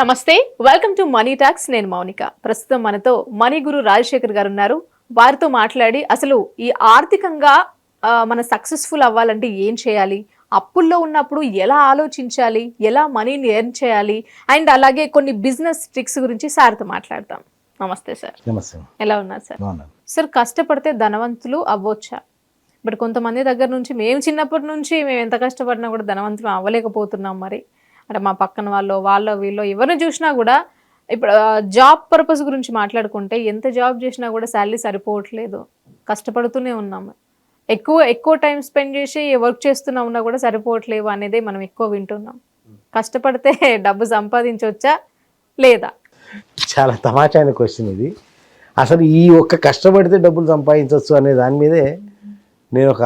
నమస్తే welcome to money talks నేను మౌనిక. ప్రస్తుతం మనతో మనీ గురు రాజశేఖర్ గారు ఉన్నారు. వారితో మాట్లాడి అసలు ఈ ఆర్థికంగా మన సక్సెస్ఫుల్ అవ్వాలంటే ఏం చేయాలి? అప్పుల్లో ఉన్నప్పుడు ఎలా ఆలోచించాలి? ఎలా మనీని ఎర్న్ చేయాలి? అండ్ అలాగే కొన్ని బిజినెస్ ట్రిక్స్ గురించి సార్తో మాట్లాడతాం. నమస్తే సార్. నమస్తే. ఎలా ఉన్నారు సార్? సార్ కష్టపడితే ధనవంతులు అవ్వొచ్చా? బట్ కొంతమంది దగ్గర నుంచి మేము చిన్నప్పటి నుంచి మేము ఎంత కష్టపడినా కూడా ధనవంతులు అవ్వలేకపోతున్నాం మరి. అంటే మా పక్కన వాళ్ళు వాళ్ళ వీళ్ళు ఎవరిని చూసినా కూడా ఇప్పుడు జాబ్ పర్పస్ గురించి మాట్లాడుకుంటే ఎంత జాబ్ చేసినా కూడా శాలరీ సరిపోవట్లేదు. కష్టపడుతూనే ఉన్నాము ఎక్కువ ఎక్కువ టైం స్పెండ్ చేసి వర్క్ చేస్తున్నా ఉన్నా కూడా సరిపోవట్లేవు అనేది మనం ఎక్కువ వింటున్నాం. కష్టపడితే డబ్బు సంపాదించవచ్చా లేదా? చాలా తమాషైన క్వశ్చన్ ఇది. అసలు ఈ ఒక్క కష్టపడితే డబ్బులు సంపాదించవచ్చు అనే దాని మీదే నేను ఒక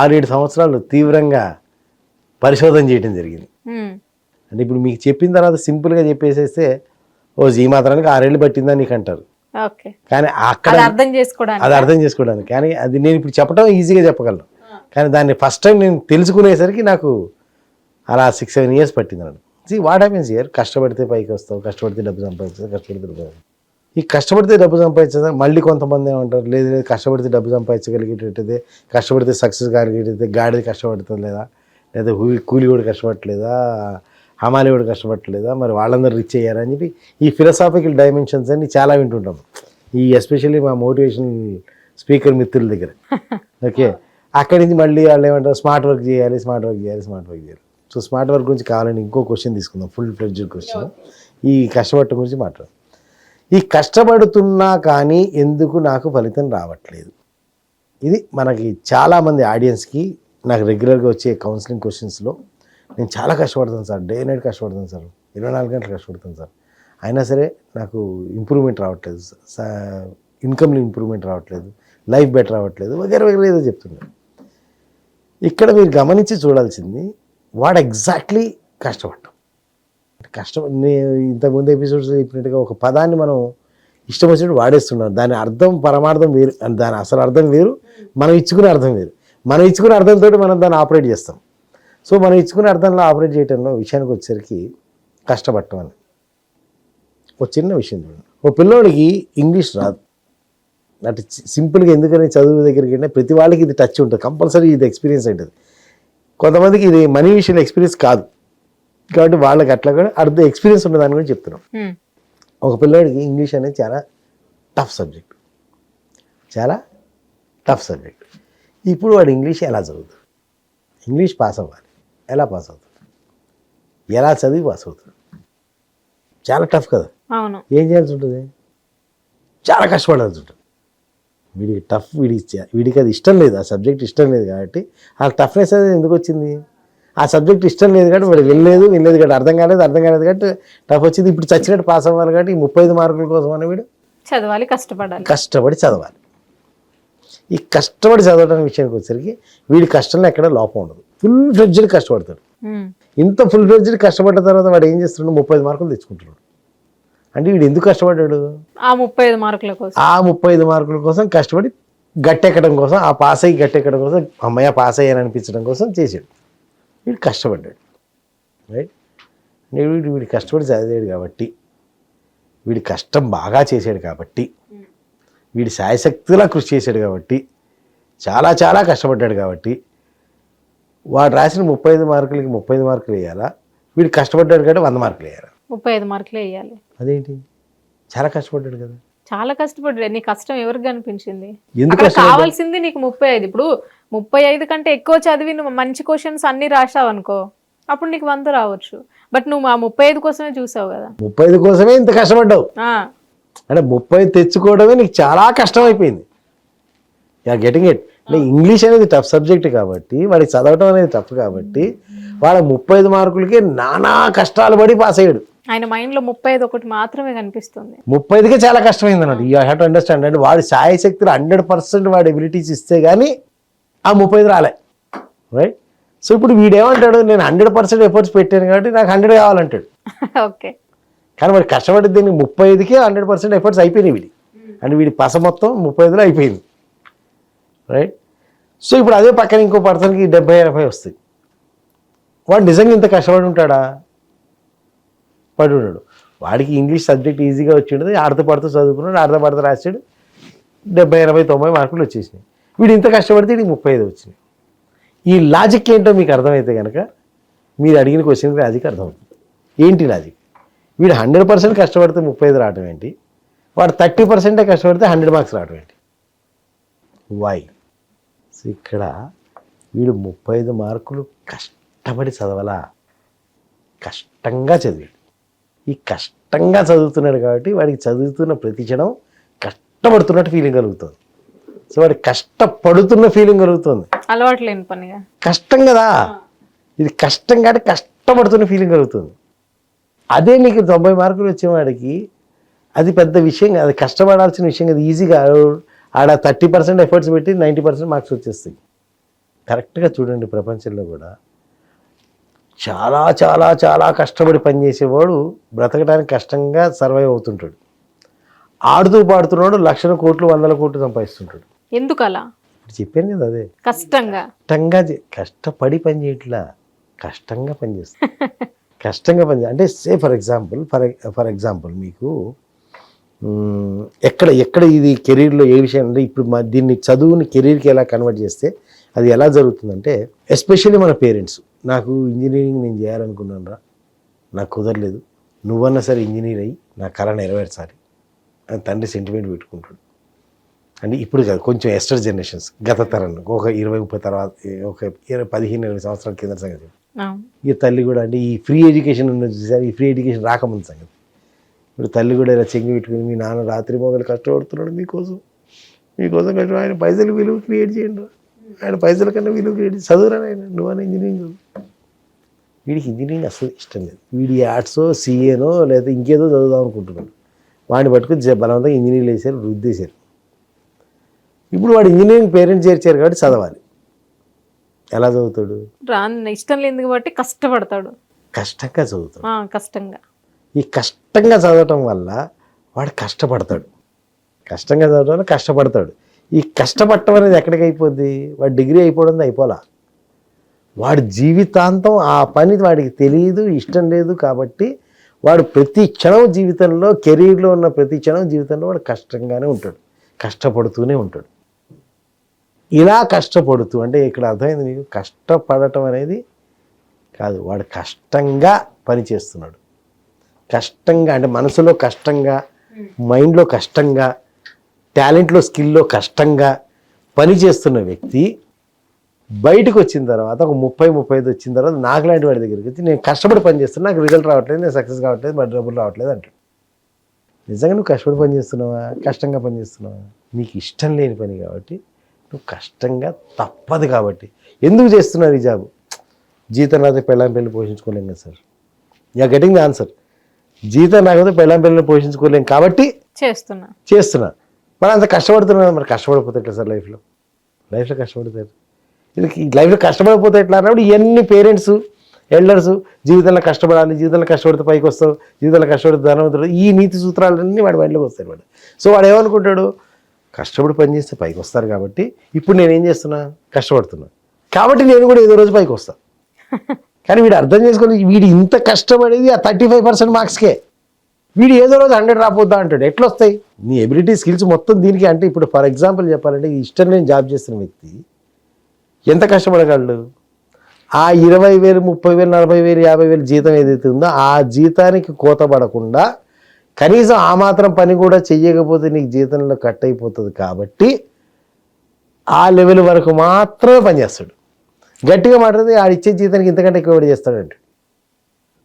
ఆరేడు సంవత్సరాలు తీవ్రంగా పరిశోధన చేయడం జరిగింది. అంటే ఇప్పుడు మీకు చెప్పిన తర్వాత సింపుల్గా చెప్పేసేస్తే ఓ ఈ మాత్రానికి ఆరేళ్ళు పట్టిందా నీకు అంటారు. కానీ అక్కడ అది అర్థం చేసుకోవడానికి. అది అర్థం చేసుకోవడానికి. కానీ అది నేను ఇప్పుడు చెప్పడం ఈజీగా చెప్పగలను. కానీ దాన్ని ఫస్ట్ టైం నేను తెలుసుకునేసరికి నాకు అలా సిక్స్ సెవెన్ ఇయర్స్ పట్టింది అన్నాడు సి వాట్ హ్యాపెన్స్ ఇయర్ కష్టపడితే పైకి వస్తావు కష్టపడితే డబ్బు సంపాదిస్తావు కష్టపడితే డబ్బు. ఈ కష్టపడితే డబ్బు సంపాదించదా మళ్ళీ కొంతమంది ఏమంటారు లేదు లేదు కష్టపడితే డబ్బు సంపాదించగలిగేటట్టయితే కష్టపడితే సక్సెస్ కాగలిగేటైతే గాడిది కష్టపడుతుంది లేదా లేదా కూలి కూడా కష్టపడట్లేదా హమాలి కూడా కష్టపడట్లేదా? మరి వాళ్ళందరూ రిచ్ అయ్యారా అని చెప్పి ఈ ఫిలసాఫికల్ డైమెన్షన్స్ అన్ని చాలా వింటుంటాం. ఈ ఎస్పెషల్లీ మా మోటివేషన్ స్పీకర్ మిత్రుల దగ్గర. ఓకే అక్కడి నుంచి మళ్ళీ వాళ్ళు ఏమంటారు స్మార్ట్ వర్క్ చేయాలి స్మార్ట్ వర్క్ చేయాలి స్మార్ట్ వర్క్ చేయాలి. సో స్మార్ట్ వర్క్ గురించి కావాలని ఇంకో క్వశ్చన్ తీసుకుందాం. ఫుల్ ఫ్లెడ్జ్డ్ క్వశ్చన్ ఈ కష్టపడటం గురించి మాట్లాడు. ఈ కష్టపడుతున్నా కానీ ఎందుకు నాకు ఫలితం రావట్లేదు? ఇది మనకి చాలామంది ఆడియన్స్కి నాకు రెగ్యులర్గా వచ్చే కౌన్సిలింగ్ క్వశ్చన్స్లో నేను చాలా కష్టపడతాను సార్. డే నైట్ కష్టపడతాను సార్. ఇరవై నాలుగు గంటలు కష్టపడతాను సార్. అయినా సరే నాకు ఇంప్రూవ్మెంట్ రావట్లేదు. ఇన్కమ్లో ఇంప్రూవ్మెంట్ రావట్లేదు. లైఫ్ బెటర్ రావట్లేదు. వగేర వగేర ఏదో చెప్తున్నాను ఇక్కడ మీరు గమనించి చూడాల్సింది వాడు ఎగ్జాక్ట్లీ కష్టపడ్డం. కష్టం నేను ఇంతకుముందు ఎపిసోడ్స్ చెప్పినట్టుగా ఒక పదాన్ని మనం ఇష్టం వచ్చినట్టు వాడేస్తున్నాం. దాని అర్థం పరమార్థం వేరు. దాని అసలు అర్థం వేరు. మనం ఇచ్చుకునే అర్థం వేరు. మనం ఇచ్చుకునే అర్థంతో మనం దాన్ని ఆపరేట్ చేస్తాం. సో మనం ఇచ్చుకునే అర్థంలో ఆపరేట్ చేయడంలో విషయానికి వచ్చేసరికి కష్టపడటం అని ఒక చిన్న విషయం చూడండి. ఒక పిల్లోడికి ఇంగ్లీష్ రాదు. అంటే సింపుల్గా ఎందుకని చదువు దగ్గరికి వెళ్ళినా ప్రతి వాళ్ళకి ఇది టచ్ ఉంటుంది. కంపల్సరీ ఇది ఎక్స్పీరియన్స్ ఉంటుంది కొంతమందికి ఇది మనీ విషయంలో ఎక్స్పీరియన్స్ కాదు. కాబట్టి వాళ్ళకి అట్లా కూడా అర్థం ఎక్స్పీరియన్స్ దాని గురించి చెప్తున్నాం. ఒక పిల్లోడికి ఇంగ్లీష్ అనేది చాలా టఫ్ సబ్జెక్ట్. చాలా టఫ్ సబ్జెక్ట్. ఇప్పుడు వాడు ఇంగ్లీష్ ఎలా చదువుతాడు? ఇంగ్లీష్ పాస్ అవ్వాలి. ఎలా పాస్ అవుతాడు ఎలా చదివి పాస్ అవుతాడు చాలా టఫ్ కదా. అవును. ఏం చేయాల్సి ఉంటుంది? చాలా కష్టపడాల్సి ఉంటుంది. వీడికి టఫ్ వీడికి చే- వీడికి అది ఇష్టం లేదు. ఆ సబ్జెక్ట్ ఇష్టం లేదు కాబట్టి ఆ టఫ్నెస్ అనేది ఎందుకు వచ్చింది? ఆ సబ్జెక్ట్ ఇష్టం లేదు కాబట్టి వాడు వినలేదు వినలేదు కాబట్టి అర్థం కాలేదు అర్థం కాలేదు కాబట్టి టఫ్ వచ్చింది. ఇప్పుడు చచ్చినట్టు పాస్ అవ్వాలి కాబట్టి ఈ ముప్పై ఐదు మార్కుల కోసం అని వీడు చదవాలి కష్టపడాలి. కష్టపడి చదవాలి. ఈ కష్టపడి చదవడం విషయానికి వచ్చేసరికి వీడి కష్టంలో ఎక్కడ లోపం ఉండదు. ఫుల్ ఫ్లెడ్జ్డ్ కష్టపడతాడు. ఇంత ఫుల్ ఫ్లెడ్జ్డ్ కష్టపడ్డ తర్వాత వాడు ఏం చేస్తున్నాడు? ముప్పై మార్కులు తెచ్చుకుంటున్నాడు. అంటే వీడు ఎందుకు కష్టపడ్డాడు? ఆ ముప్పై ఐదు మార్కుల కోసం. ఆ ముప్పై ఐదు మార్కుల కోసం కష్టపడి గట్టెక్కడం కోసం ఆ పాస్ అయ్యి గట్టెక్కడం కోసం అమ్మయ్య పాస్ అయ్యాను అనిపించడం కోసం చేసాడు వీడు కష్టపడ్డాడు. రైట్? వీడు వీడు కష్టపడి చదివాడు కాబట్టి వీడి కష్టం బాగా చేశాడు కాబట్టి వీడి శాయశక్తిలా కృషి చేశాడు కాబట్టి చాలా చాలా కష్టపడ్డాడు కాబట్టి వాడు రాసిన ముప్పై ఐదు మార్కులకి ముప్పై ఐదు మార్కులు వేయాలా? వీడు కష్టపడ్డాడు కాబట్టి వంద మార్కులు వేయాలా? ముప్పై ఐదు మార్కులే వేయాలి. అదేంటి? చాలా కష్టపడ్డాడు కదా. చాలా కష్టపడ్డా నీ కష్టం ఎవరికి కనిపించింది ఎందుకు కష్టపడ్డాడు? కావాల్సింది నీకు ముప్పై ఐదు. ఇప్పుడు ముప్పై ఐదు కంటే ఎక్కువ చదివి నువ్వు మంచి క్వశ్చన్స్ అన్ని రాసావు అనుకో అప్పుడు నీకు వంద రావచ్చు. బట్ నువ్వు ఆ ముప్పై ఐదు కోసమే చూసావు కదా. ముప్పై ఐదు కోసమే ఇంత కష్టపడ్డావు. అంటే ముప్పై తెచ్చుకోవడమే నీకు చాలా కష్టం అయిపోయింది యా గెటింగ్ ఇట్ అంటే ఇంగ్లీష్ అనేది టఫ్ సబ్జెక్ట్ కాబట్టి వాడికి చదవటం అనేది టఫ్ కాబట్టి వాడు ముప్పై ఐదు మార్కులకి నానా కష్టాలు పడి పాస్ అయ్యాడు. ఆయన మైండ్లో ముప్పై ఐదు ఒకటి మాత్రమే కనిపిస్తుంది. ముప్పై ఐదుకే చాలా కష్టమైంది అన్నట్టు యూ హ్యావ్ టు అండర్స్టాండ్ అంటే వాడి శక్తులు హండ్రెడ్ పర్సెంట్ వాడి ఎబిలిటీస్ ఇస్తే కానీ ఆ ముప్పై ఐదు రాలే. రైట్ సో ఇప్పుడు వీడేమంటాడు నేను హండ్రెడ్ పర్సెంట్ ఎఫర్ట్స్ పెట్టాను కాబట్టి నాకు హండ్రెడ్ కావాలంటాడు. ఓకే కానీ వాడు కష్టపడి దీన్ని ముప్పై ఐదుకే హండ్రెడ్ పర్సెంట్ ఎఫర్ట్స్ అయిపోయినాయి వీడి. అంటే వీడి పస మొత్తం ముప్పై ఐదులో అయిపోయింది. రైట్ సో ఇప్పుడు అదే పక్కన ఇంకో పర్సన్కి డెబ్బై ఎనభై వస్తాయి. వాడు నిజంగా ఇంత కష్టపడి ఉంటాడా? పడి ఉన్నాడు వాడికి ఇంగ్లీష్ సబ్జెక్ట్ ఈజీగా వచ్చిండదు. ఆడత పడుతూ చదువుకున్నాడు ఆడత పడుతూ రాశాడు. డెబ్బై ఎనభై తొంభై మార్కులు వచ్చేసినాయి. వీడు ఇంత కష్టపడితే వీడికి ముప్పై ఐదు వచ్చినాయి. ఈ లాజిక్ ఏంటో మీకు అర్థమైతే కనుక మీరు అడిగిన క్వశ్చన్కి లాజిక్ అర్థమవుతుంది. ఏంటి లాజిక్? వీడు హండ్రెడ్ పర్సెంట్ కష్టపడితే ముప్పై ఐదు రావడం ఏంటి? వాడు థర్టీ పర్సెంటే కష్టపడితే హండ్రెడ్ మార్క్స్ రావడం ఏంటి? వై ఇక్కడ వీడు ముప్పై ఐదు మార్కులు కష్టపడి చదవలా. కష్టంగా చదివాడు. ఈ కష్టంగా చదువుతున్నాడు కాబట్టి వాడికి చదువుతున్న ప్రతి క్షణం కష్టపడుతున్నట్టు ఫీలింగ్ కలుగుతుంది. సో వాడికి కష్టపడుతున్న ఫీలింగ్ కలుగుతుంది. అలవాటు లేని పనిగా. కష్టం కదా? ఇది కష్టం కాబట్టి కష్టపడుతున్న ఫీలింగ్ కలుగుతుంది. అదే నీకు తొంభై మార్కులు వచ్చేవాడికి అది పెద్ద విషయం కాదు. అది కష్టపడాల్సిన విషయం కాదు. ఈజీగా ఆడ థర్టీ పర్సెంట్ ఎఫర్ట్స్ పెట్టి నైంటీ పర్సెంట్ మార్క్స్ వచ్చేస్తాయి. కరెక్ట్గా చూడండి ప్రపంచంలో కూడా. చాలా చాలా చాలా కష్టపడి పనిచేసేవాడు బ్రతకడానికి కష్టంగా సర్వైవ్ అవుతుంటాడు. ఆడుతూ పాడుతున్నాడు లక్షల కోట్లు వందల కోట్లు సంపాదిస్తుంటాడు. ఎందుకు అలా ఇప్పుడు చెప్పాను కదా అదే. కష్టంగా? కష్టంగా కష్టపడి పని చేయట్లా. కష్టంగా పని చేస్తా. కష్టంగా పని అంటే say for example for for example మీకు ఎక్కడ ఎక్కడ ఇది కెరీర్లో ఏ విషయం అంటే ఇప్పుడు మా దీన్ని చదువుని కెరీర్కి ఎలా కన్వర్ట్ చేస్తే అది ఎలా జరుగుతుందంటే ఎస్పెషల్లీ మన పేరెంట్స్. నాకు ఇంజనీరింగ్ నేను చేయాలనుకున్నాను రా. నాకు కుదరలేదు. నువ్వన్నా సరే ఇంజనీర్ అయ్యి నా కళ నెరవేర్చాలి. అని తండ్రి సెంటిమెంట్ పెట్టుకుంటాడు. అంటే ఇప్పుడు కాదు కొంచెం ఎస్టర్ జనరేషన్స్ గత తరం ఒక ఇరవై ముప్పై తర్వాత ఒక ఇరవై పదిహేను ఇరవై సంవత్సరాల కింద సంగతి. ఈ తల్లి కూడా అంటే ఈ ఫ్రీ ఎడ్యుకేషన్ ఉన్నది చూసారు? ఈ ఫ్రీ ఎడ్యుకేషన్ రాకముందు సంగతి. ఇప్పుడు తల్లి కూడా ఇలా చెంగి పెట్టుకుని మీ నాన్న రాత్రి మొగలు కష్టపడుతున్నాడు మీకోసం. మీకోసం కష్టం ఆయన పైసలు విలువ క్రియేట్ చేయండి ఆయన పైసల కన్నా విలువ క్రియేట్ చదువురా ఆయన నువ్వన్నా ఇంజనీరింగ్ చదువు. వీడికి ఇంజనీరింగ్ అసలు ఇష్టం లేదు. వీడి ఆర్ట్సో సిఏనో లేదా ఇంకేదో చదువుదాం అనుకుంటున్నాడు. వాడిని పట్టుకుని జ- బలవంతంగా ఇంజనీరింగ్ వేసారు రుద్దేశారు ఇప్పుడు వాడు ఇంజనీరింగ్ పేరెంట్స్ చేర్చారు కాబట్టి చదవాలి. ఎలా చదువుతాడు? రాని ఇష్టం లేదు కాబట్టి కష్టపడతాడు. కష్టంగా చదువుతాడు. కష్టంగా. ఈ కష్టంగా చదవటం వల్ల వాడు కష్టపడతాడు. కష్టంగా చదవడం వల్ల కష్టపడతాడు. ఈ కష్టపడటం అనేది ఎక్కడికి అయిపోద్ది? వాడు డిగ్రీ అయిపోవడం అయిపోలా. వాడి జీవితాంతం ఆ పని వాడికి తెలియదు ఇష్టం లేదు కాబట్టి వాడు ప్రతి క్షణం జీవితంలో కెరీర్లో ఉన్న ప్రతి క్షణం జీవితంలో వాడు కష్టంగానే ఉంటాడు. కష్టపడుతూనే ఉంటాడు. ఇలా కష్టపడుతూ అంటే ఇక్కడ అర్థమైంది మీకు కష్టపడటం అనేది కాదు వాడు కష్టంగా పని చేస్తున్నాడు కష్టంగా అంటే మనసులో కష్టంగా మైండ్లో కష్టంగా టాలెంట్లో స్కిల్లో కష్టంగా పని చేస్తున్న వ్యక్తి బయటకు వచ్చిన తర్వాత ఒక ముప్పై ముప్పై ఐదు వచ్చిన తర్వాత నాకు లాంటి వాడి దగ్గరికి వచ్చి నేను కష్టపడి పని చేస్తున్నా నాకు రిజల్ట్ రావట్లేదు నేను సక్సెస్ కావట్లేదు మరి డబ్బులు రావట్లేదు అంటాడు. నిజంగా నువ్వు కష్టపడి పని చేస్తున్నావా? కష్టంగా పని చేస్తున్నావా? నీకు ఇష్టం లేని పని కాబట్టి నువ్వు కష్టంగా తప్పదు కాబట్టి. ఎందుకు చేస్తున్నారు ఈ జాబు జీతం రాతే పెళ్ళాం పెళ్ళి పోషించుకోలేం కదా sir. Yeah getting the answer జీతం రాకపోతే పెళ్ళాం పెళ్ళిని పోషించుకోలేం కాబట్టి చేస్తున్నా. చేస్తున్నా. మరి అంత కష్టపడుతున్నా మరి కష్టపడిపోతే ఎట్లా సార్ లైఫ్లో? లైఫ్లో కష్టపడతారు ఇది లైఫ్లో కష్టపడిపోతే ఎట్లా అన్నప్పుడు ఇవన్నీ పేరెంట్స్ ఎల్డర్స్ జీవితంలో కష్టపడాలి జీవితంలో కష్టపడితే పైకి వస్తావు జీవితంలో కష్టపడితే ధనవంతుడు. ఈ నీతి సూత్రాలన్నీ వాడి మైండ్లోకి వస్తాయి వాడు. సో వాడు ఏమనుకుంటాడు? కష్టపడి పని చేస్తే పైకి వస్తారు కాబట్టి ఇప్పుడు నేను ఏం చేస్తున్నా? కష్టపడుతున్నా. కాబట్టి నేను కూడా ఏదో రోజు పైకి వస్తా. కానీ వీడు అర్థం చేసుకొని వీడు ఇంత కష్టపడేది ఆ థర్టీ ఫైవ్ పర్సెంట్ మార్క్స్కే. వీడు ఏదో రోజు హండ్రెడ్ రాపోద్దా అంటాడు. ఎట్లా వస్తాయి నీ ఎబిలిటీ స్కిల్స్ మొత్తం దీనికి అంటే ఇప్పుడు ఫర్ ఎగ్జాంపుల్ చెప్పాలంటే ఇష్టం లేని జాబ్ చేస్తున్న వ్యక్తి ఎంత కష్టపడగలడు? ఆ ఇరవై వేలు ముప్పై వేలు నలభై వేలు యాభై వేలు జీతం ఏదైతే ఉందో ఆ జీతానికి కోత పడకుండా కనీసం ఆ మాత్రం పని కూడా చెయ్యకపోతే నీకు జీతంలో కట్ అయిపోతుంది కాబట్టి ఆ లెవెల్ వరకు మాత్రమే పనిచేస్తాడు. గట్టిగా మాట్లాడితే ఆడిచ్చే జీతానికి ఇంతకంటే ఎక్కువ కూడా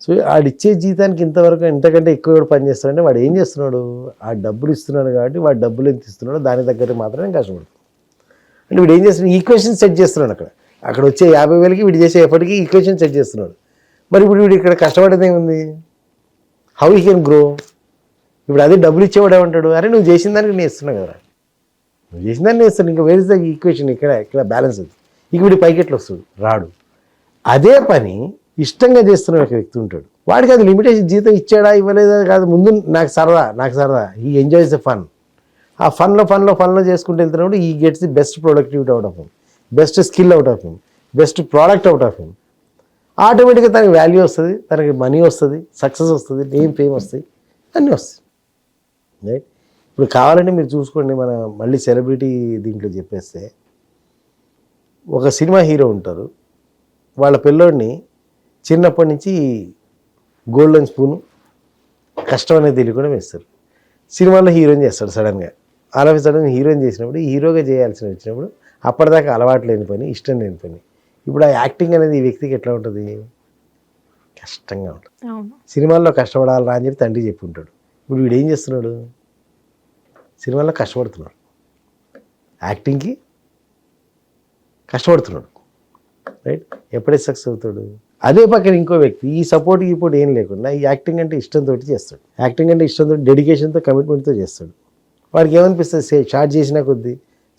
సో ఆడిచ్చే జీతానికి ఇంతవరకు ఇంతకంటే ఎక్కువ కూడా పని చేస్తాడంటే వాడు ఏం చేస్తున్నాడు? ఆ డబ్బులు ఇస్తున్నాడు కాబట్టి వాడు డబ్బులు ఎంత ఇస్తున్నాడో దాని దగ్గర మాత్రమే కష్టపడుతుంది అంటే వీడు ఏం చేస్తున్నాడు? ఈక్వేషన్ సెట్ చేస్తున్నాడు అక్కడ. అక్కడ వచ్చే యాభై వేలకి వీడు చేసే ఎప్పటికీ ఈక్వేషన్ సెట్ చేస్తున్నాడు. మరి ఇప్పుడు వీడు ఇక్కడ కష్టపడేది ఏముంది? హౌ హీ కెన్ గ్రో ఇప్పుడు అదే డబ్బులు ఇచ్చేవాడు ఏమంటాడు? అరే నువ్వు చేసిన దానికి నేను ఇస్తున్నావు కదా నువ్వు చేసిన దాన్ని ఇస్తాను ఇంకా వేరే ద ఈక్వేషన్ ఇక్కడ ఇక్కడ బ్యాలెన్స్ ఉంది. ఇక వీడి పైకి ఎట్లా రాడు. అదే పని ఇష్టంగా చేస్తున్న ఒక వ్యక్తి ఉంటాడు. వాడికి అది లిమిటేషన్ జీతం ఇచ్చాడా ఇవ్వలేదా కాదు. ముందు నాకు సరదా నాకు సరదా. ఈ ఎంజాయ్స్ ద ఫన్ ఆ ఫన్లో ఫన్లో ఫన్లో చేసుకుంటూ వెళ్తున్నప్పుడు he gets the best productivity out of him best skill out of him best product out of him ఆటోమేటిక్గా తనకి వాల్యూ వస్తుంది తనకి మనీ వస్తుంది సక్సెస్ వస్తుంది నేమ్ ఫేమ్ వస్తాయి అన్నీ వస్తాయి. రైట్ ఇప్పుడు కావాలంటే మీరు చూసుకోండి మన మళ్ళీ సెలబ్రిటీ దీంట్లో చెప్పేస్తే ఒక సినిమా హీరో ఉంటారు. వాళ్ళ పిల్లోడిని చిన్నప్పటి నుంచి గోల్డెన్ స్పూను కష్టం అనేది తెలియకుండా వేస్తారు. సినిమాలో హీరోయిన్ చేస్తాడు సడన్గా. అలా సడన్ హీరోయిన్ చేసినప్పుడు హీరోగా చేయాల్సి వచ్చినప్పుడు అప్పటిదాకా అలవాటు లేని పని ఇష్టం లేని పని. ఇప్పుడు ఆ యాక్టింగ్ అనేది ఈ వ్యక్తికి ఎట్లా ఉంటుంది? కష్టంగా ఉంటుంది. సినిమాల్లో కష్టపడాలరా అని చెప్పి తండ్రి చెప్పి ఉంటాడు ఇప్పుడు వీడు ఏం చేస్తున్నాడు? సినిమాల్లో కష్టపడుతున్నాడు. యాక్టింగ్కి కష్టపడుతున్నాడు. రైట్? ఎప్పుడైతే సక్సెస్ అవుతాడు? అదే పక్కన ఇంకో వ్యక్తి ఈ సపోర్ట్ ఇప్పుడు ఏం లేకుండా ఈ యాక్టింగ్ అంటే ఇష్టంతో చేస్తాడు. యాక్టింగ్ అంటే ఇష్టంతో డెడికేషన్తో కమిట్మెంట్తో చేస్తాడు. వాడికి ఏమనిపిస్తుంది? సే షార్ట్ చేసినా కొద్దీ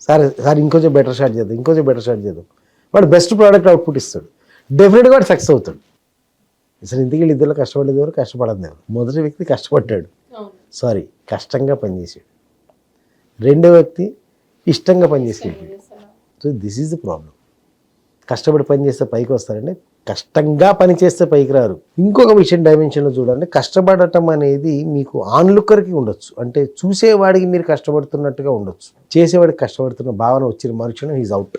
సార్ సార్ ఇంకొంచెం బెటర్ షార్ట్ చేద్దాం ఇంకొంచెం బెటర్ షార్ట్ చేద్దాం. వాడు బెస్ట్ ప్రోడక్ట్ అవుట్పుట్ ఇస్తాడు. డెఫినెట్గా వాడు సక్సెస్ అవుతాడు. అసలు ఇంతకీ వీళ్ళు ఇద్దరు కష్టపడేది ఎవరు? కష్టపడదు ఎవరు మొదటి వ్యక్తి కష్టపడ్డాడు. సారీ కష్టంగా పనిచేసాడు రెండో వ్యక్తి ఇష్టంగా పనిచేసాడు so this is the problem కష్టపడి పని చేస్తే పైకి వస్తారంటే కష్టంగా పని చేస్తే పైకి రారు. ఇంకొక విషయం డైమెన్షన్లో చూడండి కష్టపడటం అనేది మీకు ఆన్లుక్కర్కి ఉండొచ్చు. అంటే చూసేవాడికి మీరు కష్టపడుతున్నట్టుగా ఉండొచ్చు. చేసేవాడికి కష్టపడుతున్న భావన వచ్చిన మనుషులు ఈజ్ అవుట్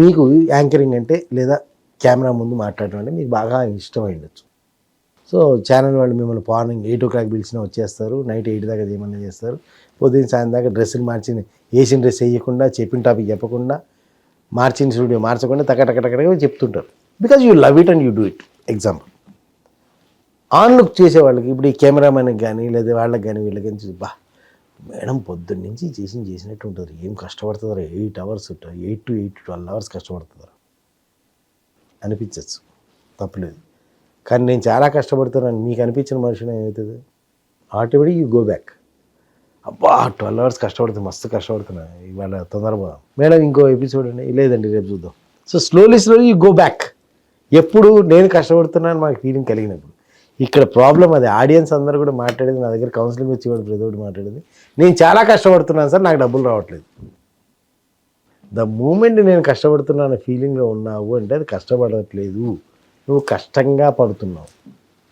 మీకు యాంకరింగ్ అంటే లేదా కెమెరా ముందు మాట్లాడడం అంటే మీకు బాగా ఇష్టమై ఉండొచ్చు. సో ఛానల్ వాళ్ళు మిమ్మల్ని మార్నింగ్ ఎయిట్ ఓ క్లాక్ పిలిచినా వచ్చేస్తారు. నైట్ ఎయిట్ దాకా చేయమని చేస్తారు. పొద్దున్న సాయంత్రం దాకా డ్రెస్సులు మార్చి వేసిన డ్రెస్ వేయకుండా చెప్పిన టాపిక్ చెప్పకుండా మార్చిన స్టూడియో మార్చకుండా టక చెప్తుంటారు. Because you love it and you do it example on look చేసే వాళ్ళకి ఇప్పుడు ఈ కెమెరామెన్కి కానీ లేదా వాళ్ళకి కానీ వీళ్ళకి కానీ బా మేడం పొద్దున్న నుంచి చేసి చేసినట్టు ఉంటుంది. ఏం కష్టపడుతుందో eight hours eight to eight twelve hours కష్టపడుతుందో అనిపించవచ్చు తప్పలేదు. కానీ నేను చాలా కష్టపడుతున్నాను. మీకు అనిపించిన మనిషిని ఏమవుతుంది? ఆటోమేటిక్ యూ గో బ్యాక్ అబ్బా ట్వెల్వ్ అవర్స్ కష్టపడుతుంది మస్తు కష్టపడుతున్నా ఇవాళ తొందరగా మేడం ఇంకో ఎపిసోడ్ అండి. లేదండి రేపు చూద్దాం. So slowly slowly you go back ఎప్పుడు నేను కష్టపడుతున్నాను మాకు ఫీలింగ్ కలిగినప్పుడు. ఇక్కడ ప్రాబ్లం అది ఆడియన్స్ అందరూ కూడా మాట్లాడేది నా దగ్గర కౌన్సిలింగ్ వచ్చి వాడు ప్రతి మాట్లాడేది. నేను చాలా కష్టపడుతున్నాను సార్ నాకు డబ్బులు రావట్లేదు. ద మూమెంట్ నేను కష్టపడుతున్నాను ఫీలింగ్లో ఉన్నావు అంటే అది కష్టపడట్లేదు. నువ్వు కష్టంగా పడుతున్నావు.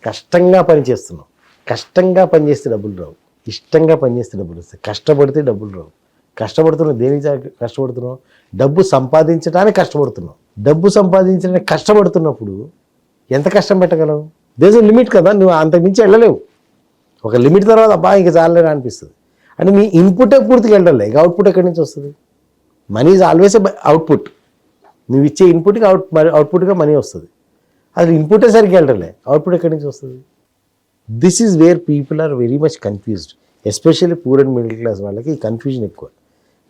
కష్టంగా పని చేస్తున్నావు కష్టంగా పని చేస్తే డబ్బులు రావు. ఇష్టంగా పని చేస్తే డబ్బులు వస్తాయి. కష్టపడితే డబ్బులు రావు. కష్టపడుతున్నావు దేనికి కష్టపడుతున్నావు? డబ్బు సంపాదించడానికి కష్టపడుతున్నావు. డబ్బు సంపాదించడానికి కష్టపడుతున్నప్పుడు ఎంత కష్టం పెట్టగలవు? దేశం లిమిట్ కదా నువ్వు అంతకుమించి వెళ్ళలేవు. ఒక లిమిట్ తర్వాత అబ్బా ఇంక చాలలేదు అనిపిస్తుంది. అంటే నీ ఇన్పుటే పూర్తిగా వెళ్ళలే ఇక అవుట్పుట్ ఎక్కడి నుంచి వస్తుంది? మనీ ఈజ్ ఆల్వేస్ అవుట్పుట్ నువ్వు ఇచ్చే ఇన్పుట్కి అవుట్ అవుట్పుట్గా మనీ వస్తుంది. అది ఇన్పుటే సరిగ్గా వెళ్ళలే అవుట్పుట్ ఎక్కడి నుంచి వస్తుంది? This is where people are very much confused especially poor and middle class వాళ్ళకి ఈ కన్ఫ్యూజన్ ఎక్కువ.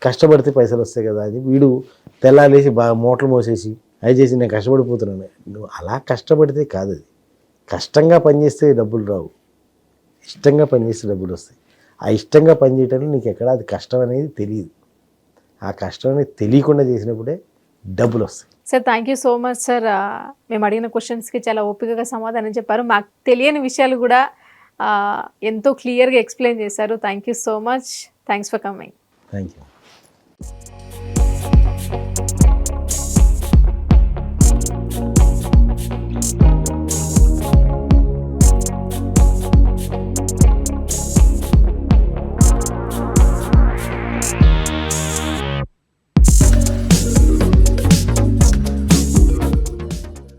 కష్టపడితే పైసలు వస్తాయి కదా అని వీడు తెల్లాలేసి బాగా మోటార్ మోసేసి అది చేసి నేను కష్టపడిపోతున్నాను. నువ్వు అలా కష్టపడితే కాదు అది. కష్టంగా పనిచేస్తే డబ్బులు రావు. ఇష్టంగా పనిచేస్తే డబ్బులు వస్తాయి. ఆ ఇష్టంగా పనిచేయటంలో నీకు ఎక్కడ అది కష్టం అనేది తెలియదు. ఆ కష్టం అనేది తెలియకుండా చేసినప్పుడే డబ్బులు వస్తాయి. Sir thank you so much sir మేము అడిగిన క్వశ్చన్స్కి చాలా ఓపికగా సమాధానం చెప్పారు. మాకు తెలియని విషయాలు కూడా ఎంతో క్లియర్గా ఎక్స్ప్లెయిన్ చేశారు. Thank you so much thanks for coming thank you